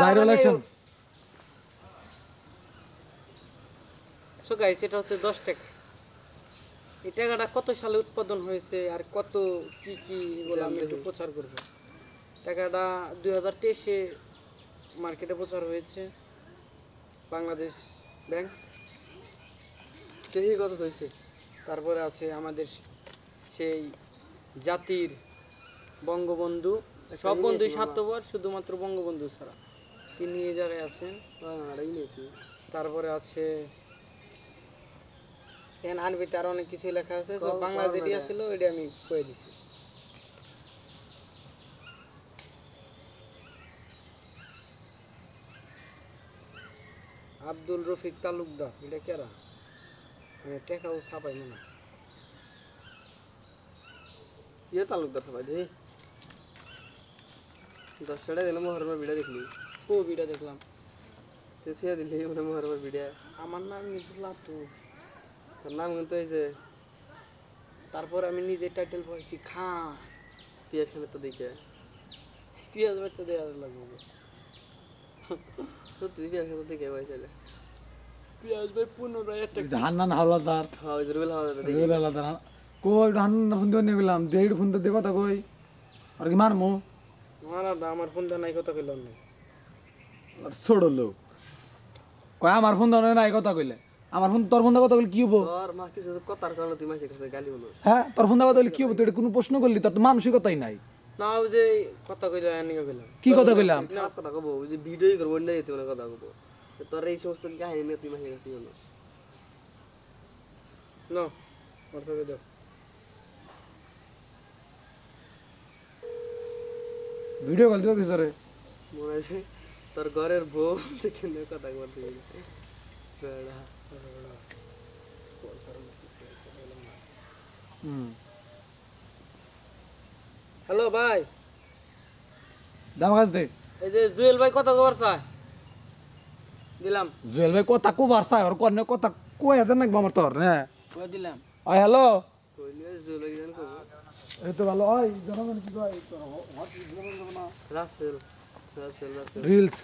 Gyro election so guys এটা হচ্ছে দশ টাকা। এই টাকাটা কত সালে উৎপাদন হয়েছে আর কত কি কি এগুলো আমি একটু প্রচার করব। টাকাটা দুই হাজার তেইশে মার্কেটে প্রচার হয়েছে বাংলাদেশ ব্যাংক। কত হয়েছে। তারপরে আছে আমাদের সেই জাতির বঙ্গবন্ধু। সব বন্ধুই স্বার্থপর শুধুমাত্র বঙ্গবন্ধু ছাড়া। তিনি এই জায়গায় আছেন? আড়াই নেই তারপরে আছে এখানে আরবিতে আরও অনেক কিছু লেখা আছে। সব বাংলা যেটি। আছিল ওইটা আমি কয়ে দিছি। আব্দুল রফিক তালুকদার এটা কেরা মানে টেকাও ছাপাই না। ইয়ে তালুকদার সবাই দেখি দশ টাকা দিলাম মহরমের ভিডিও দেখলি। ও বিটা দেখলাম। ছিয়া দিলি মানে মহরমের ভিডিও আমার নাম মিতুল্লাহ তো তোর নাম কিন্তু এই যে তারপর আমি নিজে টাইটেল পড়েছি খাঁ। পিয়াজ খানে তো দেখে পেঁয়াজ বাচ্চা দেওয়া লাগবে। সত্যি পিয়াজ তো দেখে ভাই ছেলে পেঁয়াজ ভাই পুনরায় একটা হান্নান হাওলাদার। হ্যাঁ ওই যে রুবেল হাওয়া দেখি। রেল হাওলাদার কই হান্নান ফোন দিয়ে গেলাম দেড় ফোন দিয়ে কথা কই। আর কি মারমু? মারা আমার ফোন দেওয়া নাই কথা কইলাম না। আর ছোড়লো। কয় আমার ফোন দেওয়া নাই কথা কইলে। আমার ফোন তোর ফোন কথা কইলে কি হব তোর মা কিছু কথার কারণে তুই মাসে কাছে গালি বলো হ্যাঁ তোর ফোন কথা কইলে কি হব তুই এটা কোনো প্রশ্ন করলি? তোর তো মানসিকতাই নাই। না ওই যে কথা কইলাম এনেকে কইলাম কি কথা কইলাম? খারাপ কথা কবো ওই যে ভিডিও করব অন্য যেতে মানে কথা কবো তোর এই সমস্ত কাহিনী নিয়ে তুই মাসে কাছে বলো নো। হোয়াটসঅ্যাপে দাও ভিডিও কল দিও কিছু রে মনে আছে? তোর ঘরের বউ যেখানে কথা বলতে হ্যালো ভাই দাম কাছ দে এই যে জুয়েল ভাই কত খবর চায় দিলাম জুয়েল ভাই কথা কো বারসা আর কনে কথা কই আদে নাকি আমার তোর হ্যাঁ কই দিলাম আই হ্যালো এই তো ভালো ওই জনগণ কি কয় রাসেল রিলস